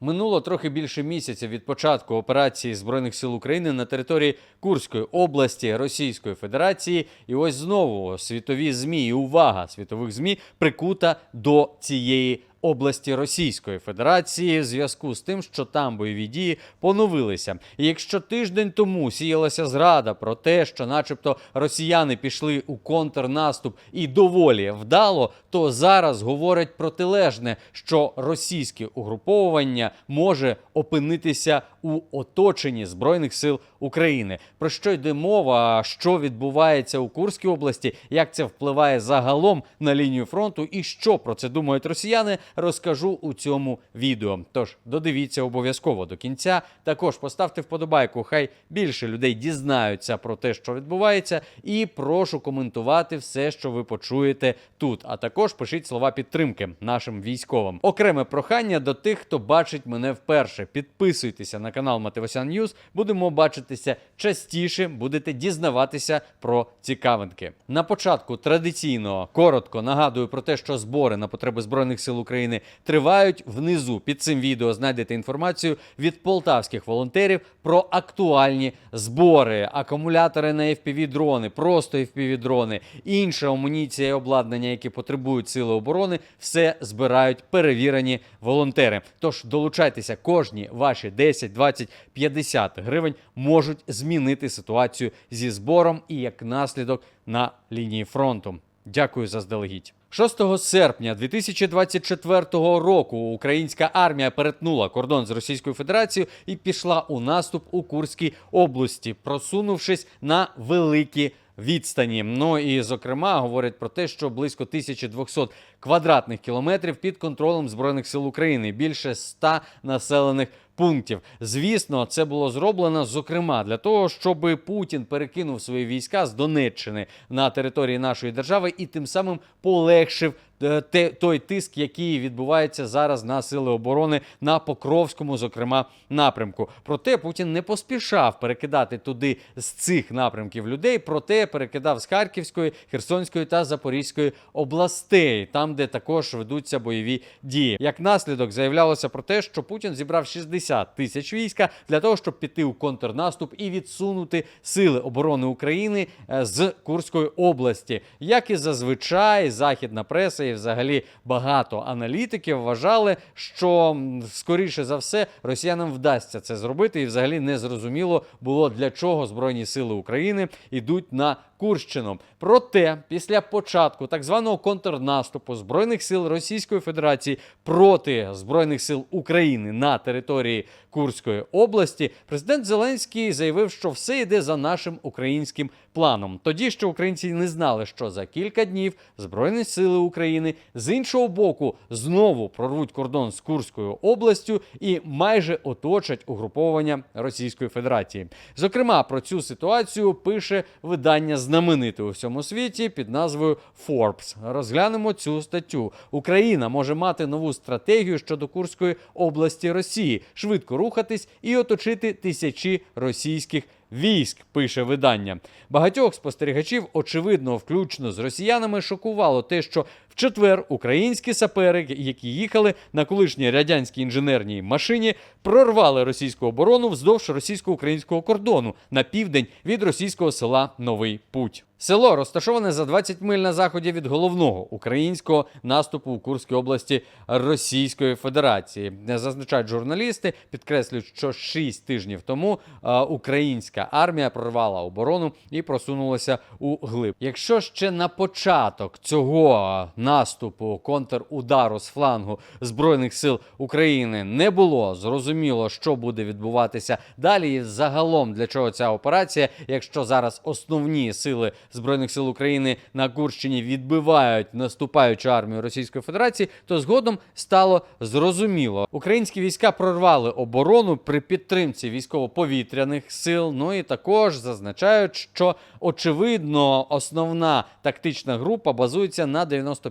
Минуло трохи більше місяця від початку операції Збройних сил України на території Курської області Російської Федерації. І ось знову світові змі і увага світових змі прикута до цієї області Російської Федерації в зв'язку з тим, що там бойові дії поновилися. І якщо тиждень тому сіялася зрада про те, що, начебто, росіяни пішли у контрнаступ і доволі вдало, то зараз говорять протилежне, що російське угруповування може опинитися у оточенні збройних сил України. Про що йде мова? Що відбувається у Курській області? Як це впливає загалом на лінію фронту? І що про це думають росіяни? Розкажу у цьому відео. Тож додивіться обов'язково до кінця. Також поставте вподобайку. Хай більше людей дізнаються про те, що відбувається, і прошу коментувати все, що ви почуєте тут. А також пишіть слова підтримки нашим військовим. Окреме прохання до тих, хто бачить мене вперше. Підписуйтеся на канал Мативосян Ньюз. Будемо бачитися частіше, будете дізнаватися про цікавинки. На початку традиційно коротко нагадую про те, що збори на потреби збройних сил України тривають. Внизу під цим відео знайдете інформацію від полтавських волонтерів про актуальні збори, акумулятори на fpv дрони, просто fpv дрони, інша амуніція і обладнання, які потребують сили оборони, все збирають перевірені волонтери. Тож долучайтеся, кожні ваші 10, 20, 50 гривень можуть змінити ситуацію зі збором і як наслідок на лінії фронту. Дякую заздалегідь. 6 серпня 2024 року українська армія перетнула кордон з Російською Федерацією і пішла у наступ у Курській області, просунувшись на великі відстані. Ну і зокрема говорять про те, що близько 1200 квадратних кілометрів під контролем збройних сил України, більше 100 населених пунктів. Звісно, це було зроблено зокрема для того, щоб Путін перекинув свої війська з Донеччини на території нашої держави і тим самим полегшив е, те, той тиск, який відбувається зараз на сили оборони на Покровському, зокрема, напрямку. Проте Путін не поспішав перекидати туди з цих напрямків людей, проте перекидав з Харківської, Херсонської та Запорізької областей, там, де також ведуться бойові дії. Як наслідок заявлялося про те, що Путін зібрав 60 тисяч війська для того, щоб піти у контрнаступ і відсунути сили оборони України е, з Курської області. Як і зазвичай, західна преса і взагалі багато аналітиків вважали, що скоріше за все росіянам вдасться це зробити, і взагалі не зрозуміло було для чого збройні сили України йдуть на Курщину. Проте, після початку так званого контрнаступу збройних сил Російської Федерації проти збройних сил України на території Курської області, президент Зеленський заявив, що все йде за нашим українським планом. Тоді ще українці не знали, що за кілька днів збройні сили України з іншого боку знову прорвуть кордон з Курською областю і майже оточать угруповання Російської Федерації. Зокрема, про цю ситуацію пише видання знамените у всьому світі під назвою Forbes. Розглянемо цю статтю. Україна може мати нову стратегію щодо Курської області Росії, швидко рухатись і оточити тисячі російських. Військ пише видання. Багатьох спостерігачів, очевидно, включно з росіянами, шокувало те, що четвер українські сапери, які їхали на колишній радянській інженерній машині, прорвали російську оборону вздовж російсько-українського кордону на південь від російського села Новий Путь. Село розташоване за 20 миль на заході від головного українського наступу у Курській області Російської Федерації. Зазначають журналісти, підкреслюють, що 6 тижнів тому українська армія прорвала оборону і просунулася у глиб. Якщо ще на початок цього наступу контрудару з флангу збройних сил України не було зрозуміло, що буде відбуватися далі, і загалом для чого ця операція, якщо зараз основні сили збройних сил України на Курщині відбивають наступаючу армію Російської Федерації, то згодом стало зрозуміло. Українські війська прорвали оборону при підтримці військово-повітряних сил. Ну і також зазначають, що очевидно основна тактична група базується на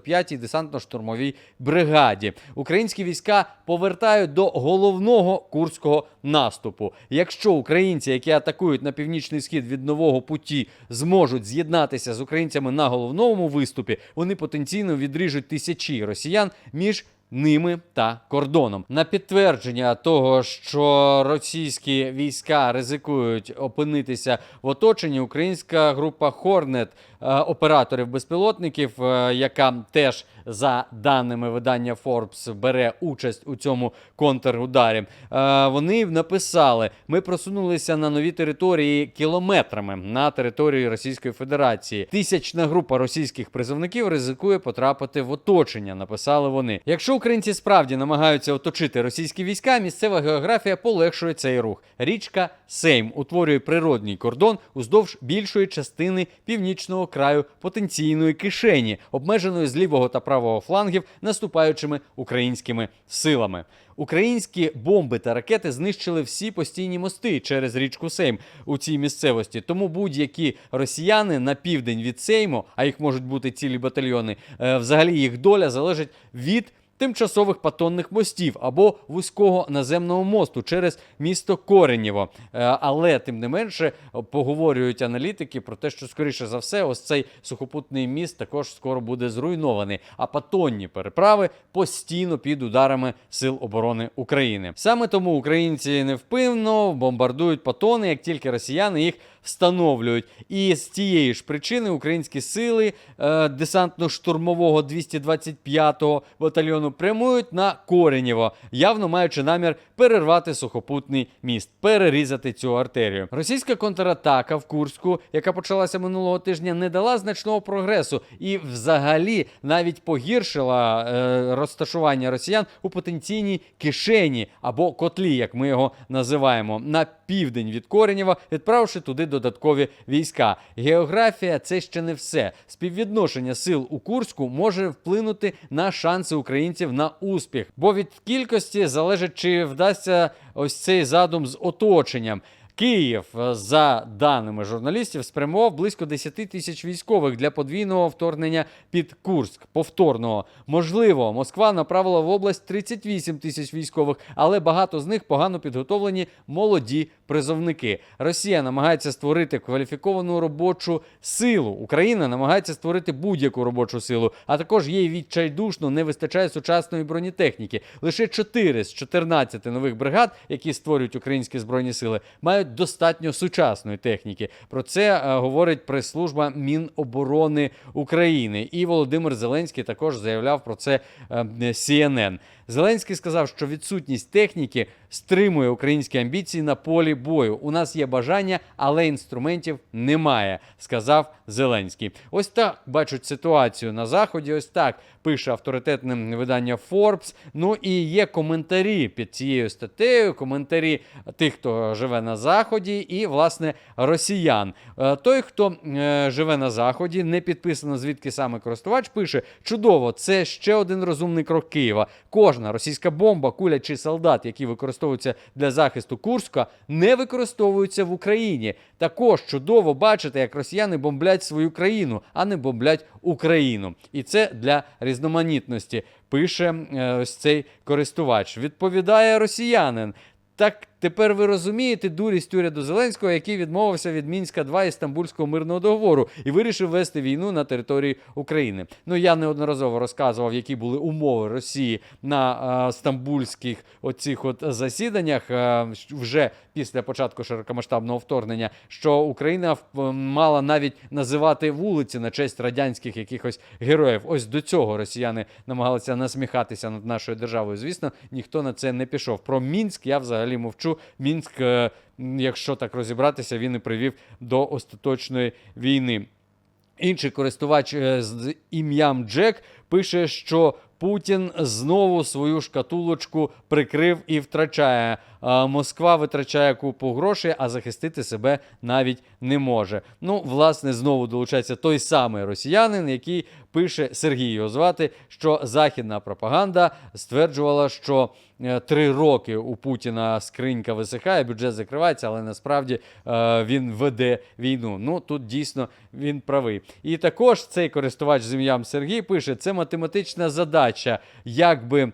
95-й десантно-штурмовій бригаді. Українські війська повертають до головного курського наступу. Якщо українці, які атакують на північний схід від нового путі, зможуть з'єднатися з українцями на головному виступі, вони потенційно відріжуть тисячі росіян між ними та кордоном. На підтвердження того, що російські війська ризикують опинитися в оточенні, українська група Хорнет операторів безпілотників, е, яка теж за даними видання Forbes бере участь у цьому контрударі. Е, Вони написали: ми просунулися на нові території кілометрами на території Російської Федерації. Тисячна група російських призовників ризикує потрапити в оточення. Написали вони. Якщо українці справді намагаються оточити російські війська, місцева географія полегшує цей рух. Річка Сейм утворює природній кордон уздовж більшої частини північного краю потенційної кишені, обмеженої з лівого та правого флангів наступаючими українськими силами. Українські бомби та ракети знищили всі постійні мости через річку Сейм у цій місцевості. Тому будь-які росіяни на південь від Сейму, а їх можуть бути цілі батальйони, е, взагалі їх доля залежить від. Тимчасових патонних мостів або вузького наземного мосту через місто Коренєво. Е, Але тим не менше поговорюють аналітики про те, що скоріше за все, ось цей сухопутний міст також скоро буде зруйнований. А патонні переправи постійно під ударами сил оборони України. Саме тому українці невпинно бомбардують патони, як тільки росіяни їх встановлюють. І з тієї ж причини українські сили е, десантно-штурмового 225-го батальйону прямують на Коренєво, явно маючи намір перервати сухопутний міст, перерізати цю артерію. Російська контратака в Курську, яка почалася минулого тижня, не дала значного прогресу і, взагалі, навіть погіршила е, розташування росіян у потенційній кишені або котлі, як ми його називаємо, на південь від Коренєва, відправивши туди додаткові війська. Географія це ще не все. Співвідношення сил у Курську може вплинути на шанси українців на успіх, бо від кількості залежить, чи вдасться ось цей задум з оточенням. Київ, е, за даними журналістів, спрямував близько 10 тисяч військових для подвійного вторгнення під Курськ. Повторного можливо, Москва направила в область 38 тисяч військових, але багато з них погано підготовлені молоді призовники. Росія намагається створити кваліфіковану робочу силу. Україна намагається створити будь-яку робочу силу, а також їй відчайдушно не вистачає сучасної бронетехніки. Лише 4 з 14 нових бригад, які створюють українські збройні сили, мають достатньо сучасної техніки. Про це е, говорить прес-служба Міноборони України. І Володимир Зеленський також заявляв про це е, CNN. Зеленський сказав, що відсутність техніки стримує українські амбіції на полі бою. У нас є бажання, але інструментів немає, сказав Зеленський. Ось так бачать ситуацію на заході. Ось так пише авторитетне видання Forbes. Ну і є коментарі під цією статтею. Коментарі тих, хто живе на заході, і власне росіян. Е, Той, хто е, живе на заході, не підписано звідки саме користувач, пише: чудово, це ще один розумний крок Києва. Кожна російська бомба, куля чи солдат, які використовуються для захисту Курська, не використовуються в Україні. Також чудово бачити, як росіяни бомблять свою країну, а не бомблять Україну. І це для різноманітності. Пише е, ось цей користувач. Відповідає росіянин. Так тепер ви розумієте дурість уряду Зеленського, який відмовився від Мінська 2 і Стамбульського мирного договору і вирішив вести війну на території України. Ну я неодноразово розказував, які були умови Росії на е, стамбульських оцих от засіданнях е, вже після початку широкомасштабного вторгнення, що Україна мала навіть називати вулиці на честь радянських якихось героїв. Ось до цього росіяни намагалися насміхатися над нашою державою. Звісно, ніхто на це не пішов. Про Мінськ я взагалі мовчу. Мінськ, е, якщо так розібратися, він і привів до остаточної війни. Інший користувач е, з ім'ям Джек пише, що Путін знову свою шкатулочку прикрив і втрачає. Москва витрачає купу грошей, а захистити себе навіть не може. Ну, власне, знову долучається той самий росіянин, який пише Сергій його звати, що західна пропаганда стверджувала, що е, три роки у Путіна скринька висихає, бюджет закривається, але насправді е, він веде війну. Ну тут дійсно він правий. І також цей користувач з ім'ям Сергій пише: це математична задача, як би е,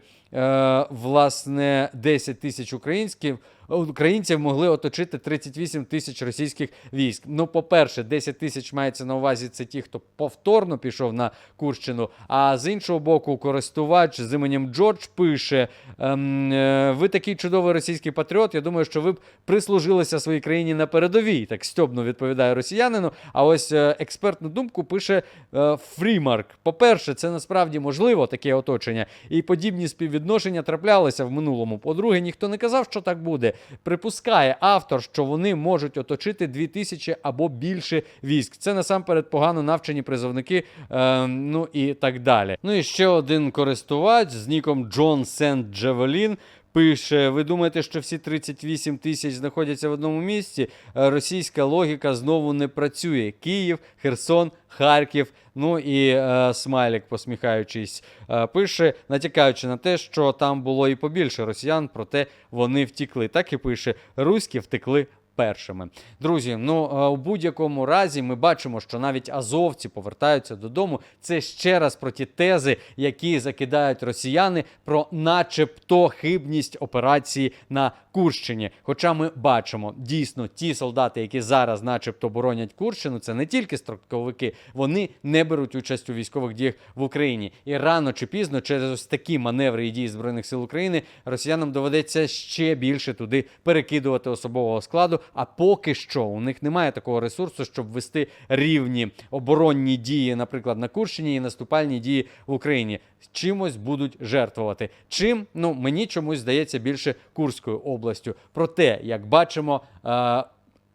власне 10 тисяч українських. Українців могли оточити 38 тисяч російських військ. Ну, по-перше, 10 тисяч мається на увазі це ті, хто повторно пішов на Курщину. А з іншого боку, користувач з іменем Джордж пише: ем, е, ви такий чудовий російський патріот. Я думаю, що ви б прислужилися своїй країні на передовій. Так стьобно відповідає росіянину. А ось е, експертну думку пише е, Фрімарк. По-перше, це насправді можливо таке оточення, і подібні співвідношення траплялися в минулому. По-друге, ніхто не казав, що так буде. Припускає автор, що вони можуть оточити 2000 або більше військ. Це насамперед погано навчені призовники, е, ну і так далі. Ну і ще один користувач з ніком Джон Сент Джевелін. Пише, ви думаєте, що всі 38 тисяч знаходяться в одному місці? Е, Російська логіка знову не працює. Київ, Херсон, Харків. Ну і е, Смайлік, посміхаючись, е, пише, натякаючи на те, що там було і побільше росіян, проте вони втікли. Так і пише: руські втекли. Першими друзі, ну е, у будь-якому разі ми бачимо, що навіть азовці повертаються додому. Це ще раз про ті тези, які закидають росіяни про, начебто, хибність операції на Курщині. Хоча ми бачимо дійсно ті солдати, які зараз, начебто, боронять Курщину, це не тільки строковики, вони не беруть участь у військових діях в Україні. І рано чи пізно, через ось такі маневри і дії збройних сил України, росіянам доведеться ще більше туди перекидувати особового складу. А поки що у них немає такого ресурсу, щоб вести рівні оборонні дії, наприклад, на Курщині і наступальні дії в Україні. Чимось будуть жертвувати. Чим ну мені чомусь здається більше Курською областю. Проте, як бачимо.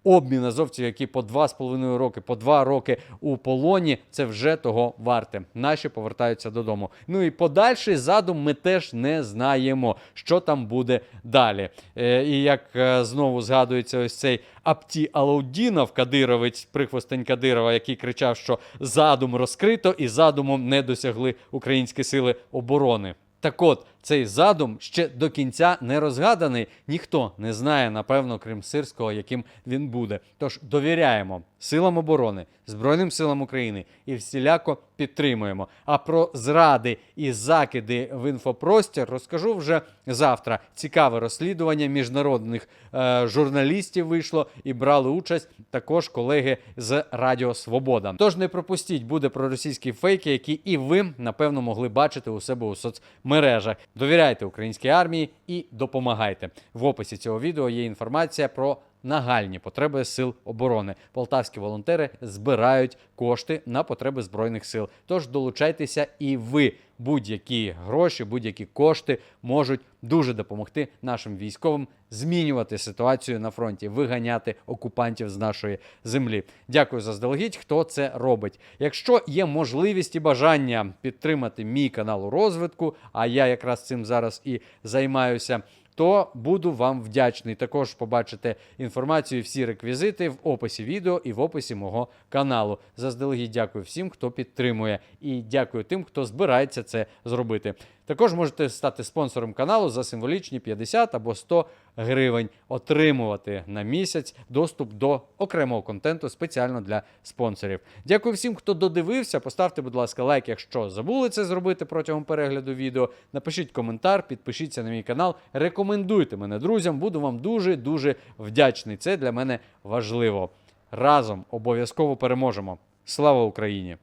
Обмін азовців, які по два з половиною роки, по два роки у полоні, це вже того варте. Наші повертаються додому. Ну і подальший задум ми теж не знаємо, що там буде далі. Е, і як е, знову згадується ось цей Апті Алаудінов, Кадировець, прихвостень Кадирова, який кричав, що задум розкрито і задумом не досягли українські сили оборони. Так от, цей задум ще до кінця не розгаданий. Ніхто не знає, напевно, крім Сирського, яким він буде. Тож довіряємо силам оборони, Збройним силам України і всіляко підтримуємо. А про зради і закиди в інфопростір розкажу вже завтра. Цікаве розслідування міжнародних е, журналістів вийшло і брали участь також колеги з Радіо Свобода. Тож не пропустіть, буде про російські фейки, які і ви напевно могли бачити у себе у соцмережах. Довіряйте українській армії і допомагайте. В описі цього відео є інформація про нагальні потреби сил оборони. Полтавські волонтери збирають кошти на потреби збройних сил. Тож долучайтеся і ви. Будь-які гроші, будь-які кошти можуть дуже допомогти нашим військовим змінювати ситуацію на фронті, виганяти окупантів з нашої землі. Дякую заздалегідь, хто це робить. Якщо є можливість і бажання підтримати мій канал у розвитку, а я якраз цим зараз і займаюся то буду вам вдячний. Також побачите інформацію, всі реквізити в описі відео і в описі мого каналу. Заздалегідь дякую всім, хто підтримує, і дякую тим, хто збирається це зробити. Також можете стати спонсором каналу за символічні 50 або 100 гривень, отримувати на місяць доступ до окремого контенту спеціально для спонсорів. Дякую всім, хто додивився. Поставте, будь ласка, лайк, якщо забули це зробити протягом перегляду відео. Напишіть коментар, підпишіться на мій канал, рекомендуйте мене друзям. Буду вам дуже дуже вдячний. Це для мене важливо. Разом обов'язково переможемо. Слава Україні!